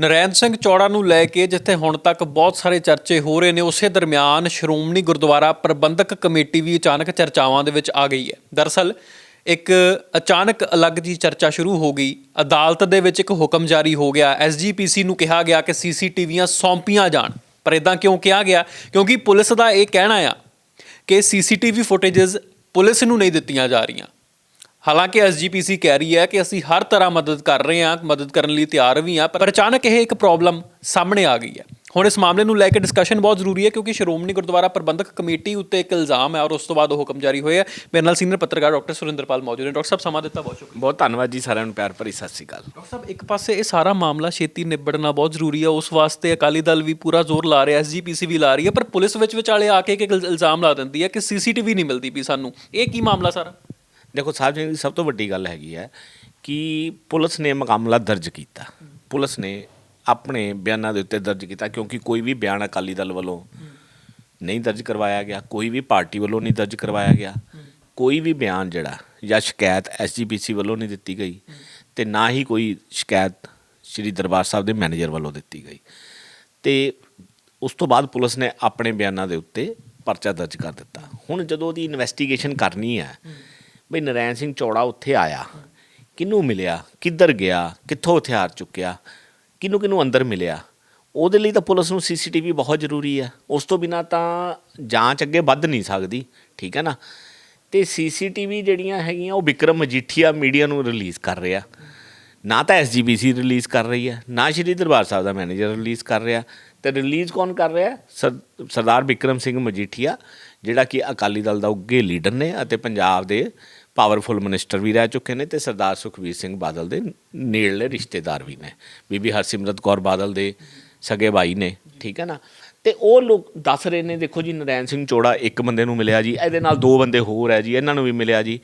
ਨਰੈਣ ਸਿੰਘ ਚੌੜਾ ਨੂੰ ਲੈ ਕੇ ਜਿੱਥੇ ਹੁਣ ਤੱਕ ਬਹੁਤ ਸਾਰੇ ਚਰਚੇ ਹੋ ਰਹੇ ਨੇ, ਉਸੇ ਦਰਮਿਆਨ ਸ਼੍ਰੋਮਣੀ ਗੁਰਦੁਆਰਾ ਪ੍ਰਬੰਧਕ ਕਮੇਟੀ ਵੀ ਅਚਾਨਕ ਚਰਚਾਵਾਂ ਦੇ ਵਿੱਚ ਆ ਗਈ ਹੈ। ਦਰਅਸਲ ਇੱਕ ਅਚਾਨਕ ਅਲੱਗ ਜੀ ਚਰਚਾ ਸ਼ੁਰੂ ਹੋ ਗਈ। ਅਦਾਲਤ ਦੇ ਵਿੱਚ ਇੱਕ ਹੁਕਮ ਜਾਰੀ ਹੋ ਗਿਆ। ਐਸਜੀਪੀਸੀ ਨੂੰ ਕਿਹਾ ਗਿਆ ਕਿ ਸੀਸੀਟੀਵੀਆਂ ਸੌਂਪੀਆਂ ਜਾਣ। ਪਰ ਇਦਾਂ ਕਿਉਂ ਕਿਹਾ ਗਿਆ? ਕਿਉਂਕਿ ਪੁਲਿਸ ਦਾ ਇਹ ਕਹਿਣਾ ਆ ਕਿ ਸੀਸੀਟੀਵੀ ਫੁਟੇजेस ਪੁਲਿਸ ਨੂੰ ਨਹੀਂ ਦਿੱਤੀਆਂ ਜਾ ਰਹੀਆਂ। ਹਾਲਾਂਕਿ ਐਸਜੀਪੀਸੀ ਕਹਿ ਰਹੀ ਹੈ ਕਿ ਅਸੀਂ ਹਰ ਤਰ੍ਹਾਂ ਮਦਦ ਕਰ ਰਹੇ ਹਾਂ ਮਦਦ ਕਰਨ ਲਈ ਤਿਆਰ ਵੀ ਹਾਂ ਪਰ ਅਚਾਨਕ ਇਹ ਇੱਕ ਪ੍ਰੋਬਲਮ ਸਾਹਮਣੇ ਆ ਗਈ ਹੈ। ਹੁਣ ਇਸ ਮਾਮਲੇ ਨੂੰ ਲੈ ਕੇ ਡਿਸਕਸ਼ਨ ਬਹੁਤ ਜ਼ਰੂਰੀ ਹੈ ਕਿਉਂਕਿ ਸ਼੍ਰੋਮਣੀ ਗੁਰਦੁਆਰਾ ਪ੍ਰਬੰਧਕ ਕਮੇਟੀ ਉੱਤੇ ਇੱਕ ਇਲਜ਼ਾਮ ਹੈ ਔਰ ਉਸ ਤੋਂ ਬਾਅਦ ਉਹ ਹੁਕਮ ਜਾਰੀ ਹੋਇਆ ਮੇਰੇ ਨਾਲ ਸੀਨੀਅਰ ਪੱਤਰਕਾਰ ਡਾਕਟਰ ਸੁਰਿੰਦਰਪਾਲ ਮੌਜੂਦ ਨੇ। ਡਾਕਟਰ ਸਾਹਿਬ ਸਮਾਂ ਦਿੱਤਾ ਬਹੁਤ ਸ਼ੁਕਰੀਆ। ਬਹੁਤ ਧੰਨਵਾਦ ਜੀ ਸਾਰਿਆਂ ਨੂੰ ਪਿਆਰ ਭਰੀ ਸਤਿ ਸ੍ਰੀ ਅਕਾਲ। ਡਾਕਟਰ ਸਾਹਿਬ ਇੱਕ ਪਾਸੇ ਇਹ ਸਾਰਾ ਮਾਮਲਾ ਛੇਤੀ ਨਿਬੜਨਾ ਬਹੁਤ ਜ਼ਰੂਰੀ ਹੈ ਉਸ ਵਾਸਤੇ ਅਕਾਲੀ ਦਲ ਵੀ ਪੂਰਾ ਜ਼ੋਰ ਲਾ ਰਿਹਾ ਐਸਜੀਪੀਸੀ ਵੀ ਲਾ ਰਹੀ ਹੈ ਪਰ ਪੁਲਿਸ ਵਿੱਚ ਵਿਚਾਲੇ ਆ ਕੇ ਇੱਕ ਇਲ- ਇਲਜ਼ਾਮ ਲਾ ਦਿੰਦੀ ਹੈ ਕਿ ਸੀਸੀਟੀਵੀ ਨਹੀਂ ਮਿਲਦੀ ਵੀ ਸਾਨੂੰ। ਇਹ ਕੀ ਮਾਮਲਾ ਸਾਰਾ? ਦੇਖੋ ਸਾਹਿਬ ਜੀ, ਸਭ ਤੋਂ ਵੱਡੀ ਗੱਲ ਹੈਗੀ ਹੈ ਕਿ ਪੁਲਿਸ ਨੇ ਮਾਮਲਾ ਦਰਜ ਕੀਤਾ। ਪੁਲਿਸ ਨੇ ਆਪਣੇ ਬਿਆਨਾਂ ਦੇ ਉੱਤੇ ਦਰਜ ਕੀਤਾ ਕਿਉਂਕਿ ਕੋਈ ਵੀ ਬਿਆਨ ਅਕਾਲੀ ਦਲ ਵੱਲੋਂ ਨਹੀਂ ਦਰਜ ਕਰਵਾਇਆ ਗਿਆ, ਕੋਈ ਵੀ ਪਾਰਟੀ ਵੱਲੋਂ ਨਹੀਂ ਦਰਜ ਕਰਵਾਇਆ ਗਿਆ, ਕੋਈ ਵੀ ਬਿਆਨ ਜਿਹੜਾ ਜਾਂ ਸ਼ਿਕਾਇਤ ਐਸਜੀਪੀਸੀ ਵੱਲੋਂ ਨਹੀਂ ਦਿੱਤੀ ਗਈ ਤੇ ਨਾ ਹੀ ਕੋਈ ਸ਼ਿਕਾਇਤ ਸ੍ਰੀ ਦਰਬਾਰ ਸਾਹਿਬ ਦੇ ਮੈਨੇਜਰ ਵੱਲੋਂ ਦਿੱਤੀ ਗਈ। ਤੇ ਉਸ ਤੋਂ ਬਾਅਦ ਪੁਲਿਸ ਨੇ ਆਪਣੇ ਬਿਆਨਾਂ ਦੇ ਉੱਤੇ ਪਰਚਾ ਦਰਜ ਕਰ ਦਿੱਤਾ। ਹੁਣ ਜਦੋਂ ਉਹਦੀ ਇਨਵੈਸਟੀਗੇਸ਼ਨ ਕਰਨੀ ਹੈ ਬਈ ਨਰੈਣ ਸਿੰਘ ਚੌੜਾ ਉੱਥੇ ਆਇਆ। ਕਿਹਨੂੰ ਮਿਲਿਆ? ਕਿੱਧਰ ਗਿਆ? ਕਿੱਥੋਂ ਹਥਿਆਰ ਚੁੱਕਿਆ? ਕਿਹਨੂੰ ਕਿਹਨੂੰ ਅੰਦਰ ਮਿਲਿਆ? ਉਹਦੇ ਲਈ ਤਾਂ ਪੁਲਿਸ ਨੂੰ ਸੀਸੀਟੀਵੀ ਬਹੁਤ ਜ਼ਰੂਰੀ ਹੈ ਉਸ ਤੋਂ ਬਿਨਾ ਤਾਂ ਜਾਂਚ ਅੱਗੇ ਵੱਧ ਨਹੀਂ ਸਕਦੀ। ਠੀਕ ਹੈ ਨਾ? ਤੇ ਸੀਸੀਟੀਵੀ ਜਿਹੜੀਆਂ ਹੈਗੀਆਂ, ਉਹ ਵਿਕਰਮ ਮਜੀਠੀਆ ਮੀਡੀਆ ਨੂੰ ਰਿਲੀਜ਼ ਕਰ ਰਿਹਾ। ਨਾ ਤਾਂ ਐਸਜੀਪੀਸੀ ਰਿਲੀਜ਼ ਕਰ ਰਹੀ ਹੈ, ਨਾ ਸ਼੍ਰੀ ਦਰਬਾਰ ਸਾਹਿਬ ਦਾ ਮੈਨੇਜਰ ਰਿਲੀਜ਼ ਕਰ ਰਿਹਾ। ਤੇ ਰਿਲੀਜ਼ ਕੌਣ ਕਰ ਰਿਹਾ? ਸਰ- ਸਰਦਾਰ ਵਿਕਰਮ ਸਿੰਘ ਮਜੀਠੀਆ। ਜਿਹੜਾ ਕਿ ਅਕਾਲੀ ਦਲ ਦਾ ਉੱਗੇ ਲੀਡਰ ਨੇ ਅਤੇ ਪੰਜਾਬ ਦੇ ਪਾਵਰਫੁਲ ਮਿਨਿਸਟਰ ਵੀ ਰਹਿ ਚੁੱਕੇ ਨੇ ਤੇ ਸਰਦਾਰ ਸੁਖਬੀਰ ਸਿੰਘ ਬਾਦਲ ਦੇ ਨੇੜਲੇ ਰਿਸ਼ਤੇਦਾਰ ਵੀ ਨੇ। ਬੀਬੀ ਹਰਸਿਮਰਤ ਕੌਰ ਬਾਦਲ ਦੇ ਸਗੇ ਭਾਈ ਨੇ, ਠੀਕ ਹੈ ਨਾ? ਤੇ ਉਹ ਲੋਕ ਦੱਸ ਰਹੇ ਨੇ, ਦੇਖੋ ਜੀ, ਨਰੈਣ ਸਿੰਘ ਚੋੜਾ ਇੱਕ ਬੰਦੇ ਨੂੰ ਮਿਲਿਆ ਜੀ, ਇਹਦੇ ਨਾਲ ਦੋ ਬੰਦੇ ਹੋਰ ਹੈ ਜੀ, ਇਹਨਾਂ ਨੂੰ ਵੀ ਮਿਲਿਆ ਜੀ।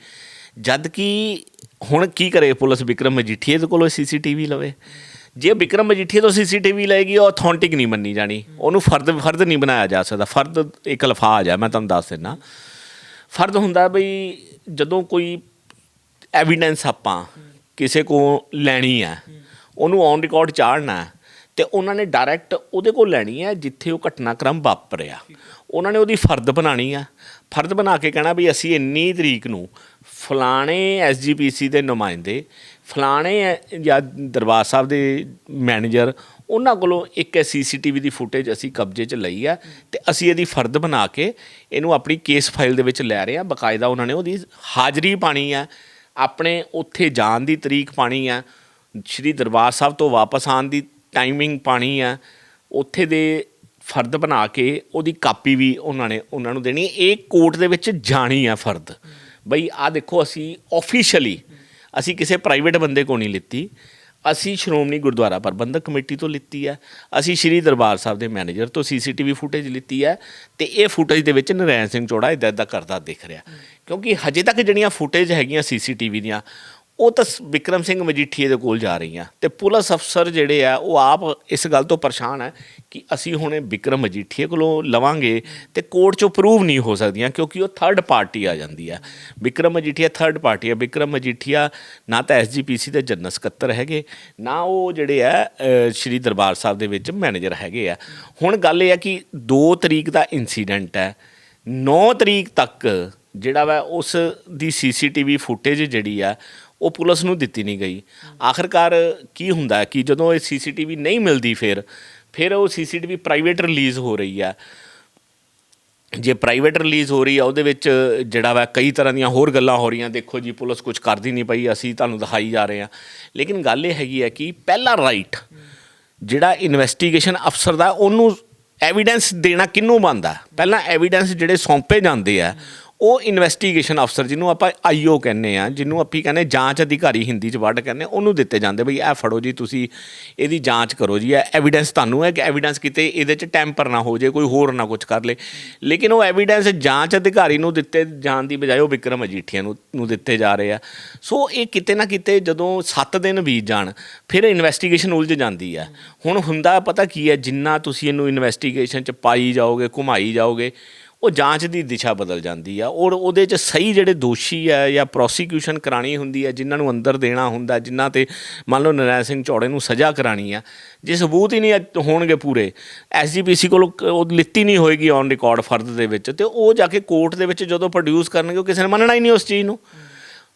ਜਦ ਕਿ ਹੁਣ ਕੀ ਕਰੇ ਪੁਲਿਸ ਵਿਕਰਮ ਮਜੀਠੀਏ ਦੇ ਕੋਲੋਂ ਸੀਸੀਟੀਵੀ ਲਵੇ? ਜੇ ਵਿਕਰਮ ਮਜੀਠੀਆ ਤੋਂ ਸੀਸੀਟੀਵੀ ਲਏਗੀ ਉਹ ਅਥੈਂਟਿਕ ਨਹੀਂ ਮੰਨੀ ਜਾਣੀ। ਉਹਨੂੰ ਫਰਦ ਫਰਦ ਨਹੀਂ ਬਣਾਇਆ ਜਾ ਸਕਦਾ। ਫਰਦ ਇੱਕ ਲਫਾਜ਼ ਹੈ, ਮੈਂ ਤੁਹਾਨੂੰ ਦੱਸ ਦਿੰਦਾ ਫਰਦ ਹੁੰਦਾ ਬਈ ਜਦੋਂ ਕੋਈ ਐਵੀਡੈਂਸ ਆਪਾਂ ਕਿਸੇ ਕੋ ਲੈਣੀ ਹੈ, ਉਹਨੂੰ ਔਨ ਰਿਕਾਰਡ ਚਾੜਨਾ ਹੈ, ਤੇ ਉਹਨਾਂ ਨੇ ਡਾਇਰੈਕਟ ਉਹਦੇ ਕੋਲ ਲੈਣੀ ਹੈ, ਜਿੱਥੇ ਉਹ ਘਟਨਾਕ੍ਰਮ ਵਾਪਰਿਆ। ਉਹਨਾਂ ਨੇ ਉਹਦੀ ਫਰਦ ਬਣਾਣੀ ਆ ਫਰਦ ਬਣਾ ਕੇ ਕਹਿਣਾ ਵੀ ਅਸੀਂ ਇੰਨੀ ਤਰੀਕ ਨੂੰ ਫਲਾਣੇ ਐਸਜੀਪੀਸੀ ਦੇ ਨੁਮਾਇੰਦੇ ਫਲਾਣੇ ਐ- ਜਾਂ ਦਰਬਾਰ ਸਾਹਿਬ ਦੇ ਮੈਨੇਜਰ, ਉਹਨਾਂ ਕੋਲੋਂ ਇੱਕ ਸੀਸੀਟੀਵੀ ਦੀ ਫੁਟੇਜ ਅਸੀਂ ਕਬਜ਼ੇ 'ਚ ਲਈ ਆ ਤੇ ਅਸੀਂ ਇਹਦੀ ਫਰਦ ਬਣਾ ਕੇ ਇਹਨੂੰ ਆਪਣੀ ਕੇਸ ਫਾਈਲ ਦੇ ਵਿੱਚ ਲੈ ਰਹੇ ਆ। ਬਕਾਇਦਾ ਉਹਨਾਂ ਨੇ ਉਹਦੀ ਹਾਜ਼ਰੀ ਪਾਣੀ ਆ ਆਪਣੇ ਉੱਥੇ ਜਾਣ ਦੀ ਤਰੀਕ ਪਾਣੀ ਆ ਸ਼੍ਰੀ ਦਰਬਾਰ ਸਾਹਿਬ ਤੋਂ ਵਾਪਸ ਆਉਣ ਦੀ ਟਾਈਮਿੰਗ ਪਾਣੀ ਆ ਉੱਥੇ ਦੇ ਫਰਦ ਬਣਾ ਕੇ ਉਹਦੀ ਕਾਪੀ ਵੀ ਉਹਨਾਂ ਨੇ, ਉਹਨਾਂ ਨੂੰ ਦੇਣੀ ਇਹ ਕੋਰਟ ਦੇ ਵਿੱਚ ਜਾਣੀ ਆ ਫਰਦ। ਬਈ ਆ ਦੇਖੋ ਅਸੀਂ ਆਫੀਸ਼ੀਅਲੀ ਅਸੀਂ ਕਿਸੇ ਪ੍ਰਾਈਵੇਟ ਬੰਦੇ ਕੋ ਨਹੀਂ ਲਿੱਤੀ। ਅਸੀਂ ਸ਼੍ਰੋਮਣੀ ਗੁਰਦੁਆਰਾ ਪ੍ਰਬੰਧਕ ਕਮੇਟੀ ਤੋਂ ਲਿੱਤੀ ਹੈ। ਅਸੀਂ ਸ਼੍ਰੀ ਦਰਬਾਰ ਸਾਹਿਬ ਦੇ ਮੈਨੇਜਰ ਤੋਂ ਸੀਸੀਟੀਵੀ ਫੁਟੇਜ ਲਿੱਤੀ ਹੈ ਤੇ ਇਹ ਫੁਟੇਜ ਦੇ ਵਿੱਚ ਨਰੈਣ ਸਿੰਘ ਚੋੜਾ ਇਦਾਂ ਇਦਾਂ ਕਰਦਾ ਦਿਖ ਰਿਹਾ। ਕਿਉਂਕਿ ਹਜੇ ਤੱਕ ਜਿਹੜੀਆਂ ਫੁਟੇਜ ਹੈਗੀਆਂ ਸੀਸੀਟੀਵੀ ਦੀਆਂ ਉਹ ਤਾਂ ਸ- ਵਿਕਰਮ ਸਿੰਘ ਮਜੀਠੀਏ ਦੇ ਕੋਲ ਜਾ ਰਹੀਆਂ ਤੇ ਪੁਲਿਸ ਅਫਸਰ ਜਿਹੜੇ ਆ, ਉਹ ਆਪ ਇਸ ਗੱਲ ਤੋਂ ਪਰੇਸ਼ਾਨ ਹੈ ਕਿ ਅਸੀਂ ਹੁਣ ਵਿਕਰਮ ਮਜੀਠੀਏ ਕੋਲੋਂ ਲਵਾਂਗੇ ਤੇ ਕੋਰਟ 'ਚੋਂ ਪ੍ਰੂਵ ਨਹੀਂ ਹੋ ਸਕਦੀਆਂ ਕਿਉਂਕਿ ਉਹ ਥਰਡ ਪਾਰਟੀ ਆ ਜਾਂਦੀ ਹੈ ਵਿਕਰਮ ਮਜੀਠੀਆ ਥਰਡ ਪਾਰਟੀ ਆ। ਵਿਕਰਮ ਮਜੀਠੀਆ ਨਾ ਤਾਂ ਐਸਜੀਪੀਸੀ ਦੇ ਜਨਰਲ ਸਕੱਤਰ ਹੈਗੇ, ਨਾ ਉਹ ਜਿਹੜੇ ਆ ਸ਼੍ਰੀ ਦਰਬਾਰ ਸਾਹਿਬ ਦੇ ਵਿੱਚ ਮੈਨੇਜਰ ਹੈਗੇ ਆ। ਹੁਣ ਗੱਲ ਇਹ ਹੈ ਕਿ 2 ਤਰੀਕ ਦਾ ਇਨਸੀਡੈਂਟ ਹੈ। 9 ਤਰੀਕ ਤੱਕ ਜਿਹੜਾ ਵਾ ਉਸ ਦੀ ਸੀਸੀਟੀਵੀ ਫੁਟੇਜ ਜਿਹੜੀ ਆ ਉਹ ਪੁਲਿਸ ਨੂੰ ਦਿੱਤੀ ਨਹੀਂ ਗਈ। ਆਖਰਕਾਰ ਕੀ ਹੁੰਦਾ ਕਿ ਜਦੋਂ ਇਹ ਸੀਸੀਟੀਵੀ ਨਹੀਂ ਮਿਲਦੀ ਫਿਰ ਫਿਰ ਉਹ ਸੀਸੀਟੀਵੀ ਪ੍ਰਾਈਵੇਟ ਰਿਲੀਜ਼ ਹੋ ਰਹੀ ਆ ਜੇ ਪ੍ਰਾਈਵੇਟ ਰਿਲੀਜ਼ ਹੋ ਰਹੀ ਆ ਉਹਦੇ ਵਿੱਚ ਜਿਹੜਾ ਵਾ ਕਈ ਤਰ੍ਹਾਂ ਦੀਆਂ ਹੋਰ ਗੱਲਾਂ ਹੋ ਰਹੀਆਂ। ਦੇਖੋ ਜੀ, ਪੁਲਿਸ ਕੁਝ ਕਰਦੀ ਨਹੀਂ ਪਈ, ਅਸੀਂ ਤੁਹਾਨੂੰ ਦਿਖਾਈ ਜਾ ਰਹੇ ਆ ਲੇਕਿਨ ਗੱਲ ਇਹ ਹੈਗੀ ਹੈ ਕਿ ਪਹਿਲਾ ਰਾਈਟ ਜਿਹੜਾ ਇਨਵੈਸਟੀਗੇਸ਼ਨ ਅਫਸਰ ਦਾ, ਉਹਨੂੰ ਐਵੀਡੈਂਸ ਦੇਣਾ ਕਿਹਨੂੰ ਬਣਦਾ? ਪਹਿਲਾਂ ਐਵੀਡੈਂਸ ਜਿਹੜੇ ਸੌਂਪੇ ਜਾਂਦੇ ਆ ਉਹ ਇਨਵੈਸਟੀਗੇਸ਼ਨ ਅਫਸਰ ਜਿਹਨੂੰ ਆਪਾਂ ਆਈਓ ਕਹਿੰਦੇ ਆ ਜਿਹਨੂੰ ਆਪਾਂ ਕਹਿੰਦੇ ਜਾਂਚ ਅਧਿਕਾਰੀ ਹਿੰਦੀ ਚ ਵਰਡ ਕਹਿੰਦੇ ਉਹਨੂੰ ਦਿੱਤੇ ਜਾਂਦੇ ਬਈ ਇਹ ਫੜੋ ਜੀ, ਤੁਸੀਂ ਇਹਦੀ ਜਾਂਚ ਕਰੋ ਜੀ, ਇਹ ਐਵੀਡੈਂਸ ਤੁਹਾਨੂੰ ਹੈ ਕਿ ਐਵੀਡੈਂਸ ਕਿਤੇ ਇਹਦੇ ਚ ਟੈਂਪਰ ਨਾ ਹੋ ਜੇ, ਕੋਈ ਹੋਰ ਨਾ ਕੁਝ ਕਰ ਲੇ। ਲੇਕਿਨ ਉਹ ਐਵੀਡੈਂਸ ਜਾਂਚ ਅਧਿਕਾਰੀ ਨੂੰ ਦਿੱਤੇ ਜਾਣ ਦੀ ਬਜਾਏ ਉਹ ਵਿਕਰਮ ਅਜੀਠੀਆ ਨੂੰ ਨੂੰ ਦਿੱਤੇ ਜਾ ਰਹੇ ਆ। ਸੋ ਇਹ ਕਿਤੇ ਨਾ ਕਿਤੇ ਜਦੋਂ 7 ਦਿਨ ਬੀਤ ਜਾਣ, ਫਿਰ ਇਨਵੈਸਟੀਗੇਸ਼ਨ ਉਲਝ ਜਾਂਦੀ ਆ। ਹੁਣ ਹੁੰਦਾ ਪਤਾ ਕੀ ਹੈ, ਜਿੰਨਾ ਤੁਸੀਂ ਇਹਨੂੰ ਇਨਵੈਸਟੀਗੇਸ਼ਨ ਚ ਪਾਈ ਜਾਓਗੇ, ਘੁਮਾਈ ਜਾਓਗੇ ਉਹ ਜਾਂਚ ਦੀ ਦਿਸ਼ਾ ਬਦਲ ਜਾਂਦੀ ਆ। ਔਰ ਉਹਦੇ 'ਚ ਸਹੀ ਜਿਹੜੇ ਦੋਸ਼ੀ ਆ ਜਾਂ ਪ੍ਰੋਸੀਕਿਊਸ਼ਨ ਕਰਾਣੀ ਹੁੰਦੀ ਆ, ਜਿਨ੍ਹਾਂ ਨੂੰ ਅੰਦਰ ਦੇਣਾ ਹੁੰਦਾ, ਜਿਨ੍ਹਾਂ ਤੇ ਮੰਨ ਲਓ ਨਰਾਇਣ ਸਿੰਘ ਚੌੜੇ ਨੂੰ ਸਜ਼ਾ ਕਰਾਣੀ ਆ, ਜੇ ਸਬੂਤ ਹੀ ਨਹੀਂ ਹੋਣਗੇ ਪੂਰੇ ਐਸਜੀਪੀਸੀ ਕੋਲ ਕ- ਉਹ ਲਿੱਤੀ ਨਹੀਂ ਹੋਏਗੀ ਔਨ ਰਿਕਾਰਡ ਫਰਦ ਦੇ ਵਿੱਚ, ਤੇ ਉਹ ਜਾ ਕੇ ਕੋਰਟ ਦੇ ਵਿੱਚ ਜਦੋਂ ਪ੍ਰੋਡਿਊਸ ਕਰਨਗੇ, ਉਹ ਕਿਸੇ ਨੇ ਮੰਨਣਾ ਹੀ ਨਹੀਂ ਉਸ ਚੀਜ਼ ਨੂੰ।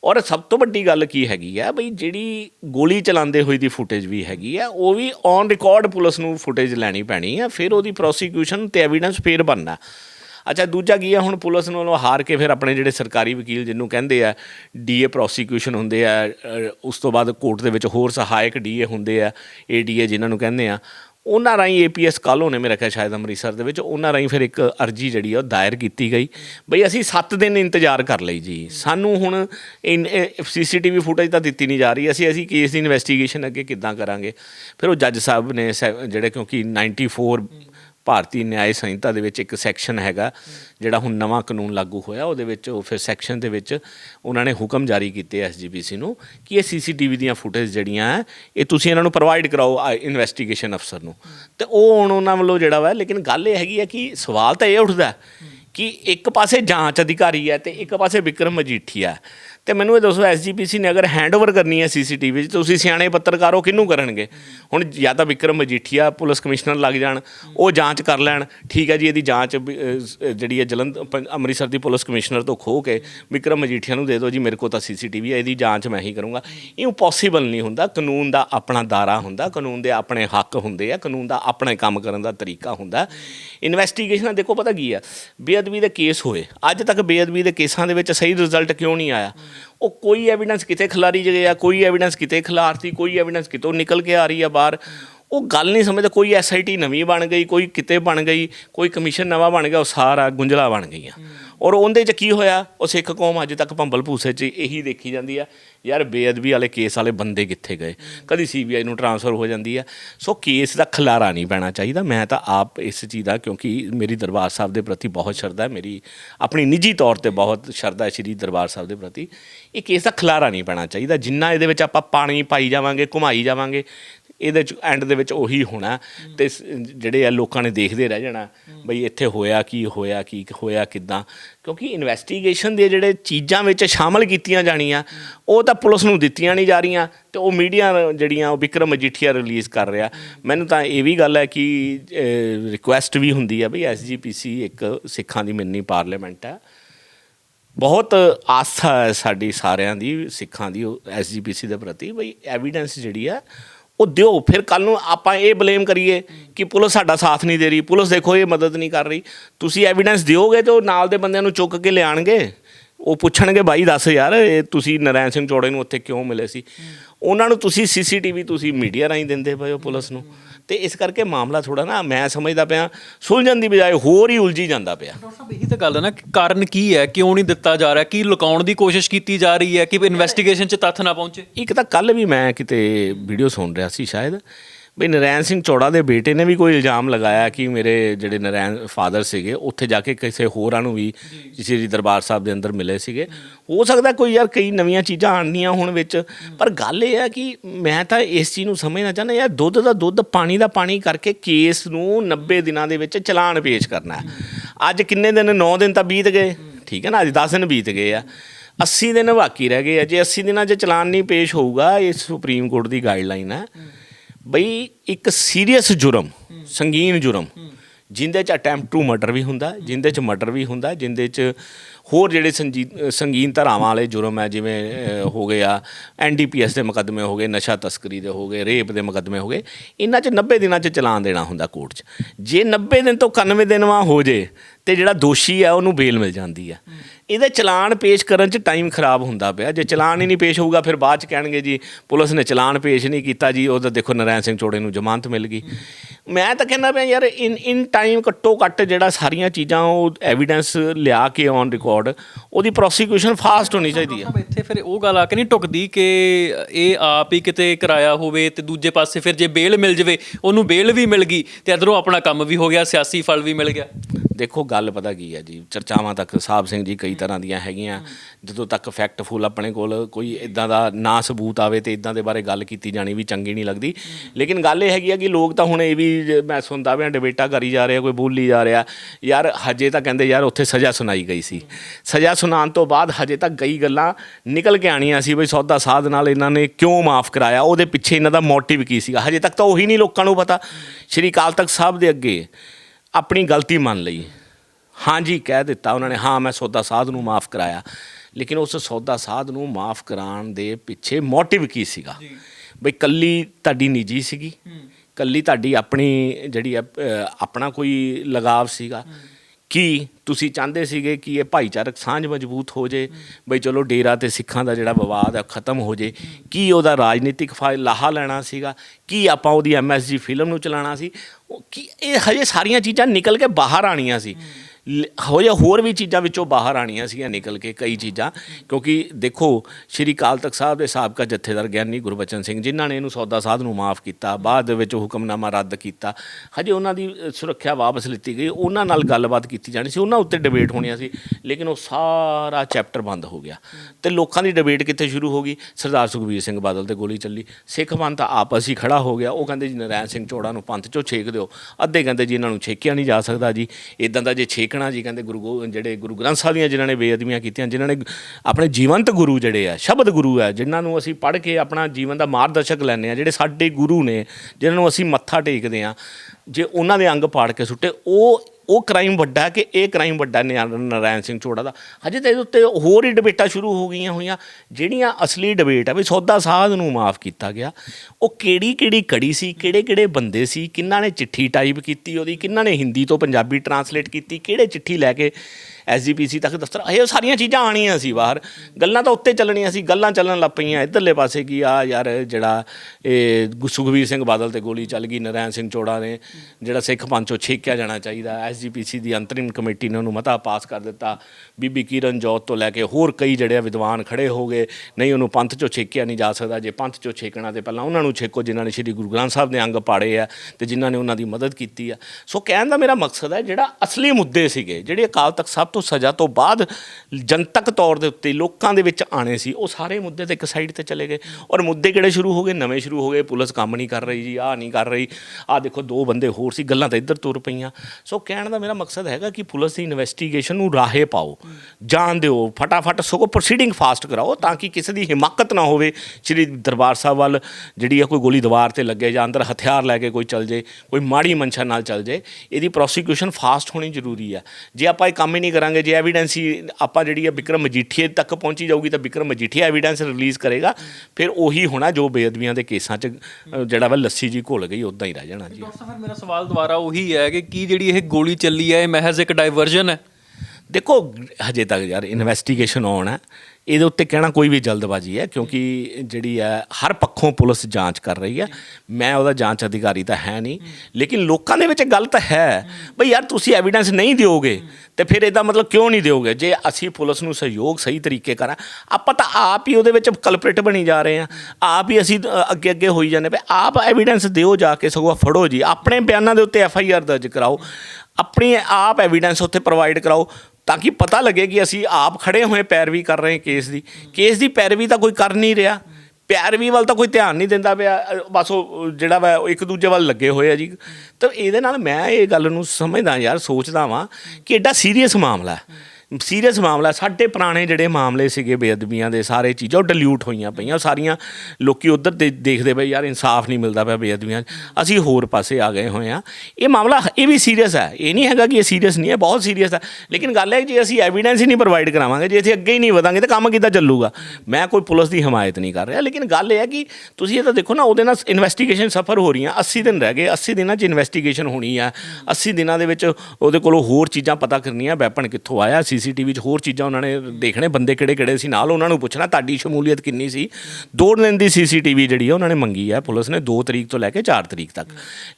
ਔਰ ਸਭ ਤੋਂ ਵੱਡੀ ਗੱਲ ਕੀ ਹੈਗੀ ਆ, ਬਈ ਜਿਹੜੀ ਗੋਲੀ ਚਲਾਉਂਦੇ ਹੋਏ ਦੀ ਫੁਟੇਜ ਵੀ ਹੈਗੀ ਆ, ਉਹ ਵੀ ਔਨ ਰਿਕਾਰਡ ਪੁਲਿਸ ਨੂੰ ਫੁਟੇਜ ਲੈਣੀ ਪੈਣੀ ਆ, ਫਿਰ ਉਹਦੀ ਪ੍ਰੋਸੀਕਿਊਸ਼ਨ ਤੇ ਐਵੀਡੈਂਸ ਫੇਰ ਬਣਨਾ। ਅੱਛਾ, ਦੂਜਾ ਕੀ ਆ? ਹੁਣ ਪੁਲਿਸ ਨੂੰ ਵੱਲੋਂ ਹਾਰ ਕੇ ਫਿਰ ਆਪਣੇ ਜਿਹੜੇ ਸਰਕਾਰੀ ਵਕੀਲ ਜਿਹਨੂੰ ਕਹਿੰਦੇ ਆ ਡੀਏ ਪ੍ਰੋਸੀਕਿਊਸ਼ਨ ਹੁੰਦੇ ਆ ਉਸ ਤੋਂ ਬਾਅਦ ਕੋਰਟ ਦੇ ਵਿੱਚ ਹੋਰ ਸਹਾਇਕ ਡੀਏ ਹੁੰਦੇ ਆ ਏਡੀਏ ਜਿਨ੍ਹਾਂ ਨੂੰ ਕਹਿੰਦੇ ਆ, ਉਹਨਾਂ ਰਾਹੀਂ ਏਪੀਐਸ ਕੱਲ੍ਹ ਹੋਣੇ ਮੇਰੇ ਖਿਆਲ ਸ਼ਾਇਦ ਅੰਮ੍ਰਿਤਸਰ ਦੇ ਵਿੱਚ, ਉਹਨਾਂ ਰਾਹੀਂ ਫਿਰ ਇੱਕ ਅਰਜੀ ਜਿਹੜੀ ਆ, ਉਹ ਦਾਇਰ ਕੀਤੀ ਗਈ। ਬਈ ਅਸੀਂ 7 ਦਿਨ ਇੰਤਜ਼ਾਰ ਕਰ ਲਈ ਜੀ। ਸਾਨੂੰ ਹੁਣ ਸੀਸੀਟੀਵੀ ਫੁਟੇਜ ਤਾਂ ਦਿੱਤੀ ਨਹੀਂ ਜਾ ਰਹੀ। ਅਸੀਂ ਅਸੀਂ ਕੇਸ ਦੀ ਇਨਵੈਸਟੀਗੇਸ਼ਨ ਅੱਗੇ ਕਿੱਦਾਂ ਕਰਾਂਗੇ? ਫਿਰ ਉਹ ਜੱਜ ਸਾਹਿਬ ਨੇ ਸੈ- ਜਿਹੜੇ ਕਿਉਂਕਿ 94 ਭਾਰਤੀ ਨਿਆਇ ਸੰਹਿਤਾ ਦੇ ਵਿੱਚ ਇੱਕ ਸੈਕਸ਼ਨ ਹੈਗਾ, ਜਿਹੜਾ ਹੁਣ ਨਵਾਂ ਕਾਨੂੰਨ ਲਾਗੂ ਹੋਇਆ, ਉਹਦੇ ਵਿੱਚ ਉਹ ਫਿਰ ਸੈਕਸ਼ਨ ਦੇ ਵਿੱਚ ਉਹਨਾਂ ਨੇ ਹੁਕਮ ਜਾਰੀ ਕੀਤੇ ਐਸਜੀਪੀਸੀ ਨੂੰ ਕਿ ਇਹ ਸੀਸੀਟੀਵੀ ਦੀਆਂ ਫੁਟੇਜ ਜਿਹੜੀਆਂ ਹੈ ਇਹ ਤੁਸੀਂ ਇਹਨਾਂ ਨੂੰ ਪ੍ਰੋਵਾਈਡ ਕਰਾਓ ਇਨਵੈਸਟੀਗੇਸ਼ਨ ਅਫਸਰ ਨੂੰ ਤੇ ਉਹ ਹੁਣ ਉਹਨਾਂ ਵੱਲੋਂ ਜਿਹੜਾ ਵਾ, ਲੇਕਿਨ ਗੱਲ ਇਹ ਹੈਗੀ ਹੈ ਕਿ ਸਵਾਲ ਤਾਂ ਇਹ ਉੱਠਦਾ ਕਿ ਇੱਕ ਪਾਸੇ ਜਾਂਚ ਅਧਿਕਾਰੀ ਹੈ ਤੇ ਇੱਕ ਪਾਸੇ ਵਿਕਰਮ ਮਜੀਠੀਆ ਹੈ। ਤੇ ਮੈਨੂੰ ਇਹ ਦੱਸੋ ਐਸਜੀਪੀਸੀ ਨੇ ਅਗਰ ਹੈਂਡਓਵਰ ਕਰਨੀ ਹੈ ਸੀਸੀਟੀਵੀ 'ਚ ਤੁਸੀਂ ਸਿਆਣੇ ਪੱਤਰਕਾਰ ਹੋ ਕਿਹਨੂੰ ਕਰਨਗੇ? ਹੁਣ ਜਾਂ ਤਾਂ ਵਿਕਰਮ ਮਜੀਠੀਆ ਪੁਲਿਸ ਕਮਿਸ਼ਨਰ ਲੱਗ ਜਾਣ, ਉਹ ਜਾਂਚ ਕਰ ਲੈਣ। ਠੀਕ ਹੈ ਜੀ, ਇਹਦੀ ਜਾਂਚ ਜਿਹੜੀ ਹੈ ਜਲੰਧ ਪੰ- ਅੰਮ੍ਰਿਤਸਰ ਦੀ ਪੁਲਿਸ ਕਮਿਸ਼ਨਰ ਤੋਂ ਖੋ ਕੇ ਵਿਕਰਮ ਮਜੀਠੀਆ ਨੂੰ ਦੇ ਦਿਓ ਜੀ, ਮੇਰੇ ਕੋਲ ਤਾਂ ਸੀਸੀਟੀਵੀ ਹੈ, ਇਹਦੀ ਜਾਂਚ ਮੈਂ ਹੀ ਕਰੂੰਗਾ। ਇਹ ਪੋਸੀਬਲ ਨਹੀਂ ਹੁੰਦਾ, ਕਾਨੂੰਨ ਦਾ ਆਪਣਾ ਦਾਰਾ ਹੁੰਦਾ, ਕਾਨੂੰਨ ਦੇ ਆਪਣੇ ਹੱਕ ਹੁੰਦੇ ਆ, ਕਾਨੂੰਨ ਦਾ ਆਪਣੇ ਕੰਮ ਕਰਨ ਦਾ ਤਰੀਕਾ ਹੁੰਦਾ। ਇਨਵੈਸਟੀਗੇਸ਼ਨਾਂ ਦੇਖੋ ਪਤਾ ਕੀ ਆ? ਬੇਅਦਬੀ ਦੇ ਕੇਸ ਹੋਏ। ਅੱਜ ਤੱਕ ਬੇਅਦਬੀ ਦੇ ਕੇਸਾਂ ਦੇ ਵਿੱਚ ਸਹੀ ਰਿਜ਼ਲਟ ਕਿਉਂ ਨਹੀਂ ਆਇਆ? ਉਹ ਕੋਈ ਐਵੀਡੈਂਸ ਕਿਤੇ ਖਿਲਾਰੀ ਗਏ ਆ, ਕੋਈ ਐਵੀਡੈਂਸ ਕਿਤੇ ਖਿਲਾਰਤੀ, ਕੋਈ ਐਵੀਡੈਂਸ ਕਿਤੋਂ ਨਿਕਲ ਕੇ ਆ ਰਹੀ ਆ ਬਾਹਰ। ਉਹ ਗੱਲ ਨਹੀਂ ਸਮਝਦਾ ਕੋਈ ਐਸਆਈਟੀ ਨਵੀਂ ਬਣ ਗਈ ਕੋਈ ਕਿਤੇ ਬਣ ਗਈ ਕੋਈ ਕਮਿਸ਼ਨ ਨਵਾਂ ਬਣ ਗਿਆ ਉਹ ਸਾਰਾ ਗੁੰਝਲਾ ਬਣ ਗਈਆਂ। ਔਰ ਉਹਦੇ ਚ ਕੀ ਹੋਇਆ? ਉਹ ਸਿੱਖ ਕੌਮ ਅੱਜ ਤੱਕ ਭੰਬਲ ਭੂਸੇ ਚ ਇਹੀ ਦੇਖੀ ਜਾਂਦੀ ਆ ਯਾਰ ਬੇਅਦਬੀ ਵਾਲੇ ਕੇਸ ਵਾਲੇ ਬੰਦੇ ਕਿੱਥੇ ਗਏ? ਕਦੀ ਸੀਬੀਆਈ ਨੂੰ ਟਰਾਂਸਫਰ ਹੋ ਜਾਂਦੀ ਆ। ਸੋ ਕੇਸ ਦਾ ਖਲਾਰਾ ਨਹੀਂ ਪੈਣਾ ਚਾਹੀਦਾ। ਮੈਂ ਤਾਂ ਆਪ ਇਸ ਚੀਜ਼ ਦਾ ਕਿਉਂਕਿ ਮੇਰੀ ਦਰਬਾਰ ਸਾਹਿਬ ਦੇ ਪ੍ਰਤੀ ਬਹੁਤ ਸ਼ਰਧਾ ਹੈ ਮੇਰੀ ਆਪਣੀ ਨਿੱਜੀ ਤੌਰ ਤੇ ਬਹੁਤ ਸ਼ਰਧਾ ਹੈ ਸ਼੍ਰੀ ਦਰਬਾਰ ਸਾਹਿਬ ਦੇ ਪ੍ਰਤੀ। ਇਹ ਕੇਸ ਦਾ ਖਲਾਰਾ ਨਹੀਂ ਪੈਣਾ ਚਾਹੀਦਾ। ਜਿੰਨਾ ਇਹਦੇ ਵਿੱਚ ਆਪਾਂ ਪਾਣੀ ਪਾਈ ਜਾਵਾਂਗੇ ਘੁਮਾਈ ਜਾਵਾਂਗੇ ਇਹਦੇ ਚ ਐਂਡ ਦੇ ਵਿੱਚ ਉਹੀ ਹੋਣਾ ਤੇ ਸ- ਜਿਹੜੇ ਆ ਲੋਕਾਂ ਨੇ ਦੇਖਦੇ ਰਹਿ ਜਾਣਾ ਬਈ ਇੱਥੇ ਹੋਇਆ ਕੀ ਹੋਇਆ ਕੀ, ਹੋਇਆ ਕਿਦਾਂ। ਕਿਉਂਕਿ ਇਨਵੈਸਟੀਗੇਸ਼ਨ ਦੇ ਜਿਹੜੇ ਚੀਜ਼ਾਂ ਵਿੱਚ ਸ਼ਾਮਲ ਕੀਤੀਆਂ ਜਾਣੀਆਂ, ਉਹ ਤਾਂ ਪੁਲਿਸ ਨੂੰ ਦਿੱਤੀਆਂ ਨਹੀਂ ਜਾ ਰਹੀਆਂ ਤੇ ਉਹ ਮੀਡੀਆ ਜਿਹੜੀਆਂ ਉਹ ਵਿਕਰਮ ਮਜੀਠੀਆ ਰਿਲੀਜ਼ ਕਰ ਰਿਹਾ। ਮੈਨੂੰ ਤਾਂ ਇਹ ਵੀ ਗੱਲ ਹੈ ਕਿ ਰਿਕੁਐਸਟ ਵੀ ਹੁੰਦੀ ਹੈ ਬਈ ਐਸਜੀਪੀਸੀ ਇੱਕ ਸਿੱਖਾਂ ਦੀ ਮਿੰਨੀ ਪਾਰਲੀਮੈਂਟ ਹੈ ਬਹੁਤ ਆਸਥਾ ਹੈ ਸਾਡੀ ਸਾਰਿਆਂ ਦੀ, ਸਿੱਖਾਂ ਦੀ ਐਸਜੀਪੀਸੀ ਦੇ ਪ੍ਰਤੀ ਬਈ ਐਵੀਡੈਂਸ ਜਿਹੜੀ ਆ ਉਹ ਦਿਓ ਫਿਰ ਕੱਲ ਨੂੰ ਆਪਾਂ ਇਹ ਬਲੇਮ ਕਰੀਏ ਕਿ ਪੁਲਿਸ ਸਾਡਾ ਸਾਥ ਨਹੀਂ ਦੇ ਰਹੀ ਪੁਲਿਸ ਦੇਖੋ ਇਹ ਮਦਦ ਨਹੀਂ ਕਰ ਰਹੀ। ਤੁਸੀਂ ਐਵੀਡੈਂਸ ਦਿਓਗੇ ਤੇ ਉਹ ਨਾਲ ਦੇ ਬੰਦਿਆਂ ਨੂੰ ਚੁੱਕ ਕੇ ਲਿਆਣਗੇ? ਉਹ ਪੁੱਛਣਗੇ ਬਾਈ ਦੱਸ ਯਾਰ ਇਹ ਤੁਸੀਂ ਨਰਾਇਣ ਸਿੰਘ ਚੌੜੇ ਨੂੰ ਉੱਥੇ ਕਿਉਂ ਮਿਲੇ ਸੀ? ਉਹਨਾਂ ਨੂੰ ਤੁਸੀਂ ਸੀਸੀਟੀਵੀ ਤੁਸੀਂ ਮੀਡੀਆ ਰਾਹੀਂ ਦਿੰਦੇ ਪਏ ਹੋ ਪੁਲਿਸ ਨੂੰ। ਤੇ ਇਸ ਕਰਕੇ ਮਾਮਲਾ ਥੋੜਾ ਨਾ ਮੈਂ ਸਮਝਦਾ ਪਿਆ ਸੁਲਝਣ ਦੀ ਬਜਾਏ ਹੋਰ ਹੀ ਉਲਝੀ ਜਾਂਦਾ ਪਿਆ। ਡਾਕਟਰ ਸਾਹਿਬ ਇਹੀ ਤਾਂ ਗੱਲ ਹੈ ਨਾ ਕਿ ਕਾਰਨ ਕੀ ਹੈ ਕਿਉਂ ਨਹੀਂ ਦਿੱਤਾ ਜਾ ਰਿਹਾ ਕੀ ਲੁਕਾਉਣ ਦੀ ਕੋਸ਼ਿਸ਼ ਕੀਤੀ ਜਾ ਰਹੀ ਹੈ ਕਿ ਇਨਵੈਸਟੀਗੇਸ਼ਨ 'ਚ ਤੱਥ ਨਾ ਪਹੁੰਚੇ? ਇੱਕ ਤਾਂ ਕੱਲ ਵੀ ਮੈਂ ਕਿਤੇ ਵੀਡੀਓ ਸੁਣ ਰਿਹਾ ਸੀ ਸ਼ਾਇਦ ਵੀ ਨਰੈਣ ਸਿੰਘ ਚੌੜਾ ਦੇ ਬੇਟੇ ਨੇ ਵੀ ਕੋਈ ਇਲਜ਼ਾਮ ਲਗਾਇਆ ਕਿ ਮੇਰੇ ਜਿਹੜੇ ਨਰੈਣ ਫਾਦਰ ਸੀਗੇ, ਉੱਥੇ ਜਾ ਕੇ ਕਿਸੇ ਹੋਰਾਂ ਨੂੰ ਵੀ ਸ੍ਰੀ ਦਰਬਾਰ ਸਾਹਿਬ ਦੇ ਅੰਦਰ ਮਿਲੇ ਸੀਗੇ। ਹੋ ਸਕਦਾ ਕੋਈ ਯਾਰ ਕਈ ਨਵੀਆਂ ਚੀਜ਼ਾਂ ਆਣੀਆਂ ਹੁਣ ਵਿੱਚ, ਪਰ ਗੱਲ ਇਹ ਹੈ ਕਿ ਮੈਂ ਤਾਂ ਇਸ ਚੀਜ਼ ਨੂੰ ਸਮਝਣਾ ਚਾਹੁੰਦਾ ਯਾਰ ਦੁੱਧ ਦਾ ਦੁੱਧ, ਪਾਣੀ ਦਾ ਪਾਣੀ ਕਰਕੇ ਕੇਸ ਨੂੰ 90 ਦਿਨਾਂ ਦੇ ਵਿੱਚ ਚਲਾਨ ਪੇਸ਼ ਕਰਨਾ ਅੱਜ ਕਿੰਨੇ ਦਿਨ? 9 ਦਿਨ ਤਾਂ ਬੀਤ ਗਏ। ਠੀਕ ਹੈ ਨਾ? ਅੱਜ 10 ਦਿਨ ਬੀਤ ਗਏ ਆ। 80 ਦਿਨ ਬਾਕੀ ਰਹਿ ਗਏ ਆ। ਜੇ 80 ਦਿਨਾਂ 'ਚ ਚਲਾਨ ਨਹੀਂ ਪੇਸ਼ ਹੋਊਗਾ, ਇਹ ਸੁਪਰੀਮ ਕੋਰਟ ਦੀ ਗਾਈਡਲਾਈਨ ਹੈ। ਬਈ ਇੱਕ ਸੀਰੀਅਸ ਜੁਰਮ ਸੰਗੀਨ ਜੁਰਮ ਜਿੰਦੇ ਚ ਅਟੈਂਪਟ ਟੂ ਮਰਡਰ ਵੀ ਹੁੰਦਾ ਜਿੰਦੇ ਚ ਮਰਡਰ ਵੀ ਹੁੰਦਾ ਜਿੰਦੇ ਚ ਹੋਰ ਜਿਹੜੇ ਸੰਜੀ- ਸੰਗੀਨ ਧਾਰਾਵਾਂ ਵਾਲੇ ਜੁਰਮ ਹੈ, ਜਿਵੇਂ ਹੋ ਗਏ ਆ ਐਨਡੀਪੀਐਸ ਦੇ ਮੁਕੱਦਮੇ ਹੋ ਗਏ, ਨਸ਼ਾ ਤਸਕਰੀ ਦੇ ਹੋ ਗਏ, ਰੇਪ ਦੇ ਮੁਕੱਦਮੇ ਹੋ ਗਏ, ਇਹਨਾਂ ਚ 90 ਦਿਨਾਂ ਚ ਚਲਾਨ ਦੇਣਾ ਹੁੰਦਾ ਕੋਰਟ 'ਚ। ਜੇ 90 ਦਿਨ ਤੋਂ 91 ਦਿਨਵਾ ਹੋ ਜੇ, ਤੇ ਜਿਹੜਾ ਦੋਸ਼ੀ ਆ, ਉਹਨੂੰ ਬੇਲ ਮਿਲ ਜਾਂਦੀ ਆ। ਇਹਦੇ ਚਲਾਨ ਪੇਸ਼ ਕਰਨ 'ਚ ਟਾਈਮ ਖਰਾਬ ਹੁੰਦਾ ਪਿਆ। ਜੇ ਚਲਾਨ ਹੀ ਨਹੀਂ ਪੇਸ਼ ਹੋਊਗਾ, ਫਿਰ ਬਾਅਦ 'ਚ ਕਹਿਣਗੇ ਜੀ, ਪੁਲਿਸ ਨੇ ਚਲਾਨ ਪੇਸ਼ ਨਹੀਂ ਕੀਤਾ ਜੀ, ਉਹ ਤਾਂ ਦੇਖੋ ਨਰੈਣ ਸਿੰਘ ਚੋੜੇ ਨੂੰ ਜ਼ਮਾਨਤ ਮਿਲ ਗਈ। ਮੈਂ ਤਾਂ ਕਹਿੰਦਾ ਪਿਆ, ਯਾਰ, ਇਨ ਇਨ ਟਾਈਮ ਘੱਟੋ ਘੱਟ ਜਿਹੜਾ ਸਾਰੀਆਂ ਚੀਜ਼ਾਂ, ਉਹ ਐਵੀਡੈਂਸ ਲਿਆ ਕੇ ਔਨ ਰਿਕਾਰਡ ਉਹਦੀ ਪ੍ਰੋਸੀਕਿਊਸ਼ਨ ਫਾਸਟ ਹੋਣੀ ਚਾਹੀਦੀ ਹੈ। ਇੱਥੇ ਫਿਰ ਉਹ ਗੱਲ ਆ ਕੇ ਨਹੀਂ ਟੁਕਦੀ ਕਿ ਇਹ ਆਪ ਹੀ ਕਿਤੇ ਕਰਾਇਆ ਹੋਵੇ ਤੇ ਦੂਜੇ ਪਾਸੇ ਫਿਰ ਜੇ ਬੇਲ ਮਿਲ ਜਵੇ, ਉਹਨੂੰ ਬੇਲ ਵੀ ਮਿਲ ਗਈ ਤੇ ਇਧਰੋਂ ਆਪਣਾ ਕੰਮ ਵੀ ਹੋ ਗਿਆ, ਸਿਆਸੀ ਫਲ ਵੀ ਮਿਲ ਗਿਆ। ਦੇਖੋ ਗੱਲ ਪਤਾ ਕੀ ਹੈ ਜੀ ਚਰਚਾਵਾਂ ਤੱਕ ਸਾਹਿਬ ਸਿੰਘ ਜੀ ਕਈ ਤਰ੍ਹਾਂ ਦੀਆਂ ਹੈਗੀਆਂ। ਜਦੋਂ ਤੱਕ ਫੈਕਟਫੁਲ ਆਪਣੇ ਕੋਲ ਕੋਈ ਇਦਾਂ ਦਾ ਨਾ ਸਬੂਤ ਆਵੇ ਤੇ ਇਦਾਂ ਦੇ ਬਾਰੇ ਗੱਲ ਕੀਤੀ ਜਾਣੀ ਵੀ ਚੰਗੀ ਨਹੀਂ ਲੱਗਦੀ। ਲੇਕਿਨ ਗੱਲ ਇਹ ਹੈਗੀ ਆ ਕਿ ਲੋਕ ਤਾਂ ਹੁਣ ਇਹ ਵੀ ਮੈਂ ਸੁਣਦਾ ਪਿਆ ਡਿਬੇਟਾਂ ਕਰੀ ਜਾ ਰਿਹਾ ਕੋਈ ਬੋਲੀ ਜਾ ਰਿਹਾ। ਯਾਰ ਹਜੇ ਤਾਂ ਕਹਿੰਦੇ ਯਾਰ ਉੱਥੇ ਸਜ਼ਾ ਸੁਣਾਈ ਗਈ ਸੀ। ਸਜ਼ਾ ਸੁਣਾਉਣ ਤੋਂ ਬਾਅਦ ਹਜੇ ਤੱਕ ਕਈ ਗੱਲਾਂ ਨਿਕਲ ਕੇ ਆਣੀਆਂ ਸੀ ਬਈ ਸੌਦਾ ਸਾਧ ਨਾਲ ਇਹਨਾਂ ਨੇ ਕਿਉਂ ਮਾਫ ਕਰਾਇਆ ਉਹਦੇ ਪਿੱਛੇ ਇਹਨਾਂ ਦਾ ਮੋਟਿਵ ਕੀ ਸੀਗਾ? ਹਜੇ ਤੱਕ ਤਾਂ ਉਹੀ ਨਹੀਂ ਲੋਕਾਂ ਨੂੰ ਪਤਾ। ਸ਼੍ਰੀ ਅਕਾਲ ਤਖਤ ਸਾਹਿਬ ਦੇ ਅੱਗੇ ਆਪਣੀ ਗਲਤੀ ਮੰਨ ਲਈ। ਹਾਂਜੀ ਕਹਿ ਦਿੱਤਾ ਉਹਨਾਂ ਨੇ ਹਾਂ ਮੈਂ ਸੌਦਾ ਸਾਧ ਨੂੰ ਮਾਫ ਕਰਾਇਆ। ਲੇਕਿਨ ਉਸ ਸੌਦਾ ਸਾਧ ਨੂੰ ਮਾਫ ਕਰਾਉਣ ਦੇ ਪਿੱਛੇ ਮੋਟਿਵ ਕੀ ਸੀਗਾ? ਬਈ ਕੱਲੀ ਤੁਹਾਡੀ ਨਿੱਜੀ ਸੀਗੀ। ਕੱਲੀ ਤੁਹਾਡੀ ਆਪਣੀ ਜਿਹੜੀ ਆਪਣਾ ਕੋਈ ਲਗਾਵ ਸੀਗਾ। ਕੀ ਤੁਸੀਂ ਚਾਹੁੰਦੇ ਸੀਗੇ ਕਿ ਇਹ ਭਾਈਚਾਰਕ ਸਾਂਝ ਮਜ਼ਬੂਤ ਹੋ ਜੇ? ਬਈ ਚਲੋ ਡੇਰਾ ਤੇ ਸਿੱਖਾਂ ਦਾ ਜਿਹੜਾ ਵਿਵਾਦ ਹੈ ਖਤਮ ਹੋ ਜੇ। ਕੀ ਉਹਦਾ ਰਾਜਨੀਤਿਕ ਫਾਇਦਾ ਲਾਹਾ ਲੈਣਾ ਸੀਗਾ? ਕੀ ਆਪਾਂ ਉਹਦੀ ਐਮਐਸਜੀ ਫਿਲਮ ਨੂੰ ਚਲਾਉਣਾ ਸੀ? ਕੀ ਇਹ ਹਜੇ ਸਾਰੀਆਂ ਚੀਜ਼ਾਂ ਨਿਕਲ ਕੇ ਬਾਹਰ ਆਣੀਆਂ ਸੀ। ਹੋ ਜਾਂ ਹੋਰ ਵੀ ਚੀਜ਼ਾਂ ਵਿੱਚੋਂ ਬਾਹਰ ਆਣੀਆਂ ਸੀਗੀਆਂ ਨਿਕਲ ਕੇ ਕਈ ਚੀਜ਼ਾਂ, ਕਿਉਂਕਿ ਦੇਖੋ, ਸ਼੍ਰੀ ਅਕਾਲ ਤਖਤ ਸਾਹਿਬ ਦੇ ਸਾਬਕਾ ਜਥੇਦਾਰ ਗਿਆਨੀ ਗੁਰਬਚਨ ਸਿੰਘ ਜਿਨ੍ਹਾਂ ਨੇ ਇਹਨੂੰ ਸੌਦਾ ਸਾਧ ਨੂੰ ਮਾਫ ਕੀਤਾ, ਬਾਅਦ ਦੇ ਵਿੱਚ ਹੁਕਮਨਾਮਾ ਰੱਦ ਕੀਤਾ, ਹਜੇ ਉਹਨਾਂ ਦੀ ਸੁਰੱਖਿਆ ਵਾਪਸ ਲਿੱਤੀ ਗਈ, ਉਹਨਾਂ ਨਾਲ ਗੱਲਬਾਤ ਕੀਤੀ ਜਾਣੀ ਸੀ, ਉਹਨਾਂ ਉੱਤੇ ਡਿਬੇਟ ਹੋਣੀ ਸੀ, ਲੇਕਿਨ ਉਹ ਸਾਰਾ ਚੈਪਟਰ ਬੰਦ ਹੋ ਗਿਆ। ਤੇ ਲੋਕਾਂ ਦੀ ਡਿਬੇਟ ਕਿੱਥੇ ਸ਼ੁਰੂ ਹੋ ਗਈ? ਸਰਦਾਰ ਸੁਖਬੀਰ ਸਿੰਘ ਬਾਦਲ ਤੇ ਗੋਲੀ ਚੱਲੀ, ਸਿੱਖ ਪੰਥ ਤਾਂ ਆਪਸ ਹੀ ਖੜਾ ਹੋ ਗਿਆ, ਉਹ ਕਹਿੰਦੇ ਜੀ ਨਰੈਣ ਸਿੰਘ ਚੋੜਾ ਨੂੰ ਪੰਥ ਚੋਂ ਛੇਕ ਦਿਓ, ਅੱਧੇ ਕਹਿੰਦੇ ਜੀ ਇਹਨਾਂ ਨੂੰ ਛੇਕਿਆ ਨਹੀਂ ਜਾ ਸਕਦਾ ਜੀ ਇਦਾਂ ਦਾ ਜੇ ਛੇਕਣਾ ਜੀ, ਕਹਿੰਦੇ ਗੁਰੂ ਗੋ- ਜਿਹੜੇ ਗੁਰੂ ਗ੍ਰੰਥ ਸਾਹਿਬ ਦੀਆਂ ਜਿਨ੍ਹਾਂ ਨੇ ਬੇਅਦਬੀਆਂ ਕੀਤੀਆਂ, ਜਿਨ੍ਹਾਂ ਨੇ ਆਪਣੇ ਜੀਵੰਤ ਗੁਰੂ ਜਿਹੜੇ ਆ, ਸ਼ਬਦ ਗੁਰੂ ਆ, ਜਿਨ੍ਹਾਂ ਨੂੰ ਅਸੀਂ ਪੜ੍ਹ ਕੇ ਆਪਣਾ ਜੀਵਨ ਦਾ ਮਾਰਗਦਰਸ਼ਕ ਲੈਂਦੇ ਆ ਜਿਹੜੇ ਸਾਡੇ ਗੁਰੂ ਨੇ, ਜਿਨ੍ਹਾਂ ਨੂੰ ਅਸੀਂ ਮੱਥਾ ਟੇਕਦੇ ਆ ਜੇ ਉਹਨਾਂ ਦੇ ਅੰਗ ਪਾੜ ਕੇ ਸੁੱਟੇ, ਉਹ ਉਹ ਕ੍ਰਾਈਮ ਵੱਡਾ ਕਿ ਇਹ ਕ੍ਰਾਈਮ ਵੱਡਾ ਨਿਆ- ਨਰਾਇਣ ਸਿੰਘ ਚੋੜਾ ਦਾ। ਹਜੇ ਤਾਂ ਉੱਤੇ ਹੋਰ ਹੀ ਡਿਬੇਟਾਂ ਸ਼ੁਰੂ ਹੋ ਗਈਆਂ ਹੋਈਆਂ, ਜਿਹੜੀਆਂ ਅਸਲੀ ਡਿਬੇਟ ਆ ਵੀ ਸੌਦਾ ਸਾਧ ਨੂੰ ਮਾਫ ਕੀਤਾ ਗਿਆ। ਉਹ ਕਿਹੜੀ ਕਿਹੜੀ ਕੜੀ ਸੀ, ਕਿਹੜੇ ਕਿਹੜੇ ਬੰਦੇ ਸੀ, ਕਿੰਨਾਂ ਨੇ ਚਿੱਠੀ ਟਾਈਪ ਕੀਤੀ ਉਹਦੀ, ਕਿੰਨਾਂ ਨੇ ਹਿੰਦੀ ਤੋਂ ਪੰਜਾਬੀ ਟਰਾਂਸਲੇਟ ਕੀਤੀ, ਕਿਹੜੇ ਚਿੱਠੀ ਲੈ ਕੇ ਐਸਜੀਪੀਸੀ ਤੱਕ ਦਫ਼ਤਰ ਇਹ ਸਾਰੀਆਂ ਚੀਜ਼ਾਂ ਆਣੀਆਂ ਸੀ ਬਾਹਰ। ਗੱਲਾਂ ਤਾਂ ਉੱਤੇ ਚੱਲਣੀਆਂ ਸੀ, ਗੱਲਾਂ ਚੱਲਣ ਲੱਗ ਪਈਆਂ। ਇਧਰਲੇ ਪਾਸੇ ਕੀ ਆ ਯਾਰ, ਜਿਹੜਾ ਇਹ ਗੁ- ਸੁਖਬੀਰ ਸਿੰਘ ਬਾਦਲ ਤੇ ਗੋਲੀ ਚੱਲ ਗਈ, ਨਰਾਇਣ ਸਿੰਘ ਚੋੜਾ ਨੇ, ਜਿਹੜਾ ਸਿੱਖ ਪੰਥ ਛੇਕਿਆ ਜਾਣਾ ਚਾਹੀਦਾ ਐਸ ਐਸਜੀਪੀਸੀ ਦੀ ਅੰਤਰਿਮ ਕਮੇਟੀ ਨੇ ਉਹਨੂੰ ਮਤਾ ਪਾਸ ਕਰ ਦਿੱਤਾ। ਬੀਬੀ ਕਿਰਨ ਜੋਤ ਤੋਂ ਲੈ ਕੇ ਹੋਰ ਕਈ ਜਿਹੜੇ ਆ ਵਿਦਵਾਨ ਖੜੇ ਹੋ ਗਏ। ਨਹੀਂ, ਉਹਨੂੰ ਪੰਥ ਚੋਂ ਛੇਕਿਆ ਨਹੀਂ ਜਾ ਸਕਦਾ। ਜੇ ਪੰਥ ਚੋਂ ਛੇਕਣਾ ਤੇ ਪਹਿਲਾਂ ਉਹਨਾਂ ਨੂੰ ਛੇਕੋ, ਜਿਨ੍ਹਾਂ ਨੇ ਸ੍ਰੀ ਗੁਰੂ ਗ੍ਰੰਥ ਸਾਹਿਬ ਦੇ ਅੰਗ ਪਾੜੇ ਆ ਤੇ ਜਿਨ੍ਹਾਂ ਨੇ ਉਹਨਾਂ ਦੀ ਮਦਦ ਕੀਤੀ ਆ। ਸੋ ਕਹਿਣ ਦਾ ਮੇਰਾ ਮਕਸਦ ਹੈ, ਜਿਹੜਾ ਅਸਲੀ ਮੁੱਦੇ ਸੀਗੇ, ਜਿਹੜੇ ਅਕਾਲ ਤਖਤ ਸਾਹਿਬ ਤੋਂ ਸਜ਼ਾ ਤੋਂ ਬਾਅਦ ਜਨਤਕ ਤੌਰ ਦੇ ਉੱਤੇ ਲੋਕਾਂ ਦੇ ਵਿੱਚ ਆਣੇ ਸੀ, ਉਹ ਸਾਰੇ ਮੁੱਦੇ ਤੇ ਇੱਕ ਸਾਈਡ ਤੇ ਚਲੇ ਗਏ। ਔਰ ਮੁੱਦੇ ਕਿਹੜੇ ਸ਼ੁਰੂ ਹੋ ਗਏ? ਨਵੇਂ ਸ਼ੁਰੂ ਹੋ ਗਏ। ਪੁਲਿਸ ਕੰਮ ਨਹੀਂ ਕਰ ਰਹੀ ਜੀ, ਆਹ ਨਹੀਂ ਕਰ ਰਹੀ। ਆਹ ਦੇਖੋ, ਦੋ ਬੰਦੇ ਹੋਰ ਸੀ, ਗੱਲਾਂ ਤਾਂ ਇੱਧਰ ਤੁਰ ਪਈਆਂ। ਸੋ ਕਹਿਣ ਦਾ ਮੇਰਾ ਮਕਸਦ ਹੈਗਾ ਕਿ ਪੁਲਿਸ ਦੀ ਇਨਵੈਸਟੀਗੇਸ਼ਨ ਨੂੰ ਰਾਹੇ ਪਾਓ। ਜਾਣ ਦਿਓ, ਫਟਾਫਟ ਸਗੋਂ ਪ੍ਰੋਸੀਡਿੰਗ ਫਾਸਟ ਕਰਾਓ ਤਾਂ ਕਿ ਕਿਸੇ ਦੀ ਹਿਮਾਕਤ ਨਾ ਹੋਵੇ। ਸ਼੍ਰੀ ਦਰਬਾਰ ਸਾਹਿਬ ਵੱਲ ਜਿਹੜੀ ਆ ਕੋਈ ਗੋਲੀ ਦੀਵਾਰ ਤੇ ਲੱਗੇ ਜਾਂ ਅੰਦਰ ਹਥਿਆਰ ਲੈ ਕੇ ਕੋਈ ਚੱਲ ਜੇ ਕੋਈ ਮਾੜੀ ਮਨਸ਼ਾ ਨਾਲ ਚੱਲ ਜੇ ਇਹਦੀ ਪ੍ਰੋਸੀਕਿਊਸ਼ਨ ਫਾਸਟ ਹੋਣੀ ਜ਼ਰੂਰੀ ਆ। ਜੇ ਆਪਾਂ ਇਹ ਕੰਮ ਹੀ ਨਹੀਂ ਕਰਾਂਗੇ, ਜੇ ਐਵੀਡੈਂਸ ਹੀ ਆਪਾਂ ਜਿਹੜੀ ਆ ਵਿਕਰਮ ਮਜੀਠੀਏ ਤੱਕ ਪਹੁੰਚੀ ਜਾਊਗੀ ਤਾਂ ਵਿਕਰਮ ਮਜੀਠੀਆ ਐਵੀਡੈਂਸ ਰਿਲੀਜ਼ ਕਰੇਗਾ। ਫਿਰ ਉਹੀ ਹੋਣਾ ਜੋ ਬੇਅਦਬੀਆਂ ਦੇ ਕੇਸਾਂ 'ਚ ਜਿਹੜਾ ਵਾ ਲੱਸੀ ਜੀ ਘੁਲ ਗਈ ਉਦਾਂ ਹੀ ਰਹਿ ਜਾਣਾ ਜੀ। ਡਾਕਟਰ ਸਾਹਿਬ ਮੇਰਾ ਸਵਾਲ ਦੁਬਾਰਾ ਉਹੀ ਹੈ ਕਿ ਕੀ ਜਿਹੜੀ ਇਹ ਗੋਲੀ ਚੱਲੀ ਹੈ ਇਹ ਮਹਿਜ਼ ਇੱਕ ਡਾਈਵਰਜਨ ਹੈ। ਦੇਖੋ, ਹਜੇ ਤੱਕ ਯਾਰ ਇਨਵੈਸਟੀਗੇਸ਼ਨ ਆਨ ਹੈ। ਇਹਦੇ ਉੱਤੇ ਕਹਿਣਾ ਕੋਈ ਵੀ ਜਲਦਬਾਜ਼ੀ ਹੈ, ਕਿਉਂਕਿ ਜਿਹੜੀ ਹੈ, ਹਰ ਪੱਖੋਂ ਪੁਲਿਸ ਜਾਂਚ ਕਰ ਰਹੀ ਹੈ। ਮੈਂ ਉਹਦਾ ਜਾਂਚ ਅਧਿਕਾਰੀ ਤਾਂ ਹੈ ਨਹੀਂ। ਲੇਕਿਨ ਲੋਕਾਂ ਦੇ ਵਿੱਚ ਗੱਲ ਤਾਂ ਹੈ। ਬਈ ਯਾਰ, ਤੁਸੀਂ ਐਵੀਡੈਂਸ ਨਹੀਂ ਦਿਓਗੇ, ਤੇ ਫਿਰ ਇਹਦਾ ਮਤਲਬ ਕਿਉਂ ਨਹੀਂ ਦਿਓਗੇ? ਜੇ ਅਸੀਂ ਪੁਲਿਸ ਨੂੰ ਸਹਿਯੋਗ ਸਹੀ ਤਰੀਕੇ ਕਰਾਂ, ਆਪਾਂ ਤਾਂ ਆਪ ਹੀ ਉਹਦੇ ਵਿੱਚ ਕਲਪਰੇਟ ਬਣੀ ਜਾ ਰਹੇ ਹਾਂ। ਆਪ ਹੀ ਅਸੀਂ ਅੱਗੇ ਅੱਗੇ ਹੋਈ ਜਾਂਦੇ ਪਏ। ਆਪ ਐਵੀਡੈਂਸ ਦਿਓ ਜਾ ਕੇ, ਸਗੋਂ ਫੜੋ ਜੀ। ਆਪਣੇ ਬਿਆਨਾਂ ਦੇ ਉੱਤੇ ਐਫ ਆਈ ਆਰ ਦਰਜ ਕਰਾਓ। ਆਪਣੀ ਆਪ ਐਵੀਡੈਂਸ ਉੱਥੇ ਪ੍ਰੋਵਾਈਡ ਕਰਾਓ ਤਾਂ ਕਿ ਪਤਾ ਲੱਗੇ ਕਿ ਅਸੀਂ ਆਪ ਖੜੇ ਹੋਏ ਪੈਰਵੀ ਕਰ ਰਹੇ ਕੇਸ ਦੀ। ਕੇਸ ਦੀ ਪੈਰਵੀ ਤਾਂ ਕੋਈ ਕਰ ਨਹੀਂ ਰਿਹਾ। ਪੈਰਵੀ ਵੱਲ ਤਾਂ ਕੋਈ ਧਿਆਨ ਨਹੀਂ ਦਿੰਦਾ ਪਿਆ। ਬਸ ਉਹ ਜਿਹੜਾ ਵਾ, ਉਹ ਇੱਕ ਦੂਜੇ ਵੱਲ ਲੱਗੇ ਹੋਏ ਆ ਜੀ। ਤਾਂ ਇਹਦੇ ਨਾਲ ਮੈਂ ਇਹ ਗੱਲ ਨੂੰ ਸਮਝਦਾ ਯਾਰ, ਸੋਚਦਾ ਵਾਂ ਕਿ ਐਡਾ ਸੀਰੀਅਸ ਮਾਮਲਾ ਹੈ। ਸੀਰੀਅਸ ਮਾਮਲਾ, ਸਾਡੇ ਪੁਰਾਣੇ ਜਿਹੜੇ ਮਾਮਲੇ ਸੀਗੇ ਬੇਅਦਬੀਆਂ ਦੇ, ਸਾਰੇ ਚੀਜ਼ਾਂ ਉਹ ਡਿਲੂਟ ਹੋਈਆਂ ਪਈਆਂ, ਉਹ ਸਾਰੀਆਂ ਲੋਕੀ ਉਧਰ ਦੇਖਦੇ ਪਏ, ਯਾਰ ਇਨਸਾਫ ਨਹੀਂ ਮਿਲਦਾ ਪਿਆ ਬੇਅਦਬੀਆਂ 'ਚ। ਅਸੀਂ ਹੋਰ ਪਾਸੇ ਆ ਗਏ ਹੋਏ ਆ ਇਹ ਮਾਮਲਾ ਇਹ ਵੀ ਸੀਰੀਅਸ ਹੈ। ਇਹ ਨਹੀਂ ਹੈਗਾ ਕਿ ਇਹ ਸੀਰੀਅਸ ਨਹੀਂ ਹੈ, ਬਹੁਤ ਸੀਰੀਅਸ ਹੈ। ਲੇਕਿਨ ਗੱਲ ਹੈ, ਜੇ ਅਸੀਂ ਐਵੀਡੈਂਸ ਹੀ ਨਹੀਂ ਪ੍ਰੋਵਾਈਡ ਕਰਾਵਾਂਗੇ, ਜੇ ਅਸੀਂ ਅੱਗੇ ਹੀ ਨਹੀਂ ਵਧਾਂਗੇ, ਤਾਂ ਕੰਮ ਕਿੱਦਾਂ ਚੱਲੂਗਾ? ਮੈਂ ਕੋਈ ਪੁਲਿਸ ਦੀ ਹਮਾਇਤ ਨਹੀਂ ਕਰ ਰਿਹਾ। ਲੇਕਿਨ ਗੱਲ ਇਹ ਹੈ ਕਿ ਤੁਸੀਂ ਇਹ ਤਾਂ ਦੇਖੋ ਨਾ, ਉਹਦੇ ਨਾਲ ਇਨਵੈਸਟੀਗੇਸ਼ਨ ਸਫਰ ਹੋ ਰਹੀਆਂ। 80 ਦਿਨ ਰਹਿ ਗਏ 80 ਦਿਨਾਂ 'ਚ ਇਨਵੈਸਟੀਗੇਸ਼ਨ ਹੋਣੀ ਆ। 80 ਦਿਨਾਂ ਦੇ ਵਿੱਚ ਉਹਦੇ ਕੋਲੋਂ ਹੋਰ ਚੀਜ਼ਾਂ ਪਤਾ ਕਰਨੀਆਂ ਵੈਪਨ ਕਿੱਥੋਂ ਆਇਆ ਸੀ ਸੀਸੀਟੀਵੀ 'ਚ ਹੋਰ ਚੀਜ਼ਾਂ ਉਹਨਾਂ ਨੇ ਦੇਖਣੇ, ਬੰਦੇ ਕਿਹੜੇ ਕਿਹੜੇ ਸੀ, ਨਾਲ ਉਹਨਾਂ ਨੂੰ ਪੁੱਛਣਾ, ਤੁਹਾਡੀ ਸ਼ਮੂਲੀਅਤ ਕਿੰਨੀ ਸੀ। ਦੋ ਦਿਨ ਦੀ ਸੀਸੀਟੀਵੀ ਜਿਹੜੀ ਹੈ ਉਹਨਾਂ ਨੇ ਮੰਗੀ ਹੈ ਪੁਲਿਸ ਨੇ 2 ਤਰੀਕ ਤੋਂ ਲੈ ਕੇ 4 ਤਰੀਕ ਤੱਕ।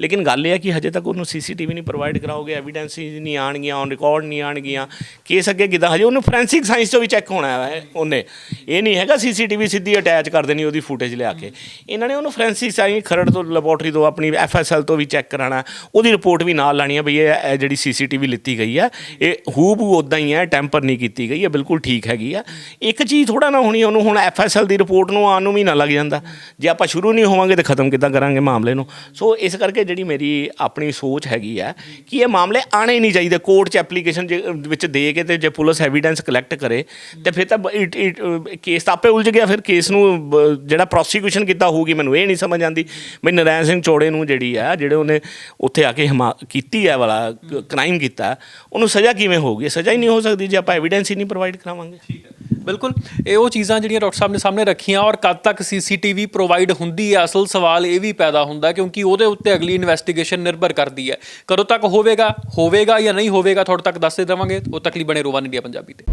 ਲੇਕਿਨ ਗੱਲ ਇਹ ਹੈ ਕਿ ਹਜੇ ਤੱਕ ਉਹਨੂੰ ਸੀਸੀਟੀਵੀ ਨਹੀਂ ਪ੍ਰੋਵਾਈਡ ਕਰਾਓਗੇ ਐਵੀਡੈਂਸ ਨਹੀਂ ਆਣਗੀਆਂ ਔਨ ਰਿਕਾਰਡ ਨਹੀਂ ਆਣਗੀਆਂ ਕੇਸ ਅੱਗੇ ਕਿੱਦਾਂ, ਹਜੇ ਉਹਨੂੰ ਫੋਰੈਂਸਿਕ ਸਾਇੰਸ ਤੋਂ ਵੀ ਚੈੱਕ ਹੋਣਾ ਹੈ ਉਹਨੇ। ਇਹ ਨਹੀਂ ਹੈਗਾ ਸੀਸੀਟੀਵੀ ਸਿੱਧੀ ਅਟੈਚ ਕਰ ਦੇਣੀ ਉਹਦੀ ਫੁਟੇਜ ਲਿਆ ਕੇ। ਇਹਨਾਂ ਨੇ ਉਹਨੂੰ ਫੋਰੈਂਸਿਕ ਸਾਇੰਸ ਖਰੜ ਤੋਂ ਲੈਬੋਰਟਰੀ ਤੋਂ ਆਪਣੀ ਐਫਐਸਐਲ ਤੋਂ ਵੀ ਚੈੱਕ ਕਰਾਣਾ ਉਹਦੀ ਰਿਪੋਰਟ ਵੀ ਨਾਲ ਲਾਣੀ ਹੈ ਬਈ ਇਹ ਇਹ ਜਿਹੜੀ ਸੀਸੀਟੀਵੀ ਲਿੱਤੀ ਗਈ ਹੈ ਇਹ ਹੂਬੂ ਉਦਾਂ ਹੀ ਹੈ ਟੈਂਪਰ ਨਹੀਂ ਕੀਤੀ ਗਈ ਹੈ ਬਿਲਕੁਲ ਠੀਕ ਹੈਗੀ ਆ। ਇੱਕ ਚੀਜ਼ ਥੋੜਾ ਨਾ ਹੋਣੀ, ਉਹਨੂੰ ਹੁਣ ਐਫਐਸਐਲ ਦੀ ਰਿਪੋਰਟ ਨੂੰ ਆਉਣ ਨੂੰ ਮਹੀਨਾ ਲੱਗ ਜਾਂਦਾ। ਜੇ ਆਪਾਂ ਸ਼ੁਰੂ ਨਹੀਂ ਹੋਵਾਂਗੇ ਤੇ ਖਤਮ ਕਿੱਦਾਂ ਕਰਾਂਗੇ ਮਾਮਲੇ ਨੂੰ? ਸੋ ਇਸ ਕਰਕੇ ਜਿਹੜੀ ਮੇਰੀ ਆਪਣੀ ਸੋਚ ਹੈਗੀ ਹੈ ਕਿ ਇਹ ਮਾਮਲੇ ਆਣੇ ਨਹੀਂ ਚਾਹੀਦੇ ਕੋਰਟ 'ਚ ਐਪਲੀਕੇਸ਼ਨ ਵਿੱਚ ਦੇ ਕੇ ਤੇ ਜੇ ਪੁਲਿਸ ਐਵੀਡੈਂਸ ਕਲੈਕਟ ਕਰੇ, ਤੇ ਫਿਰ ਤਾਂ ਕੇਸ ਤਾਂ ਆਪੇ ਉਲਝ ਗਿਆ, ਫਿਰ ਕੇਸ ਨੂੰ ਜਿਹੜਾ ਪ੍ਰੋਸੀਕਿਊਸ਼ਨ ਕੀਤਾ ਹੋਊਗੀ, ਮੈਨੂੰ ਇਹ ਨਹੀਂ ਸਮਝ ਆਂਦੀ ਵੀ ਨਰੈਣ ਸਿੰਘ ਚੋੜੇ ਨੂੰ ਜਿਹੜੀ ਆ, ਜਿਹੜੇ ਉਹਨੇ ਉੱਥੇ ਆ ਕੇ ਹਮਾ, ਕੀਤੀ ਹੈ ਵਾਲਾ ਕ੍ਰਾਈਮ ਕੀਤਾ, ਉਹਨੂੰ ਸਜ਼ਾ ਕਿਵੇਂ ਹੋਊਗੀ? ਸਜ਼ਾ ਹੀ ਨਹੀਂ ਹੋ ਸਕਦੀ। ਜੇ ਆਪਾਂ ਐਵੀਡੈਂਸ ਹੀ ਨਹੀਂ ਪ੍ਰੋਵਾਈਡ ਕਰਾਵਾਂਗੇ। ਠੀਕ ਹੈ। ਬਿਲਕੁਲ, ਇਹ ਉਹ ਚੀਜ਼ਾਂ ਜਿਹੜੀਆਂ ਡਾਕਟਰ ਸਾਹਿਬ ਨੇ ਸਾਹਮਣੇ ਰੱਖੀਆਂ ਔਰ ਕਦ ਤੱਕ ਸੀਸੀਟੀਵੀ ਪ੍ਰੋਵਾਈਡ ਹੁੰਦੀ ਹੈ, ਅਸਲ ਸਵਾਲ ਇਹ ਵੀ ਪੈਦਾ ਹੁੰਦਾ ਕਿਉਂਕਿ ਉਹਦੇ ਉੱਤੇ ਅਗਲੀ ਇਨਵੈਸਟੀਗੇਸ਼ਨ ਨਿਰਭਰ ਕਰਦੀ ਹੈ। ਕਦੋਂ ਤੱਕ ਹੋਵੇਗਾ ਹੋਵੇਗਾ ਜਾਂ ਨਹੀਂ ਹੋਵੇਗਾ, ਤੁਹਾਡੇ ਤੱਕ ਦੱਸਦੇ ਦੇਵਾਂਗੇ। ਉਦੋਂ ਤੱਕ ਲਈ ਬਣੇ ਰੋਵਾਨ ਇੰਡੀਆ ਪੰਜਾਬੀ ਤੇ।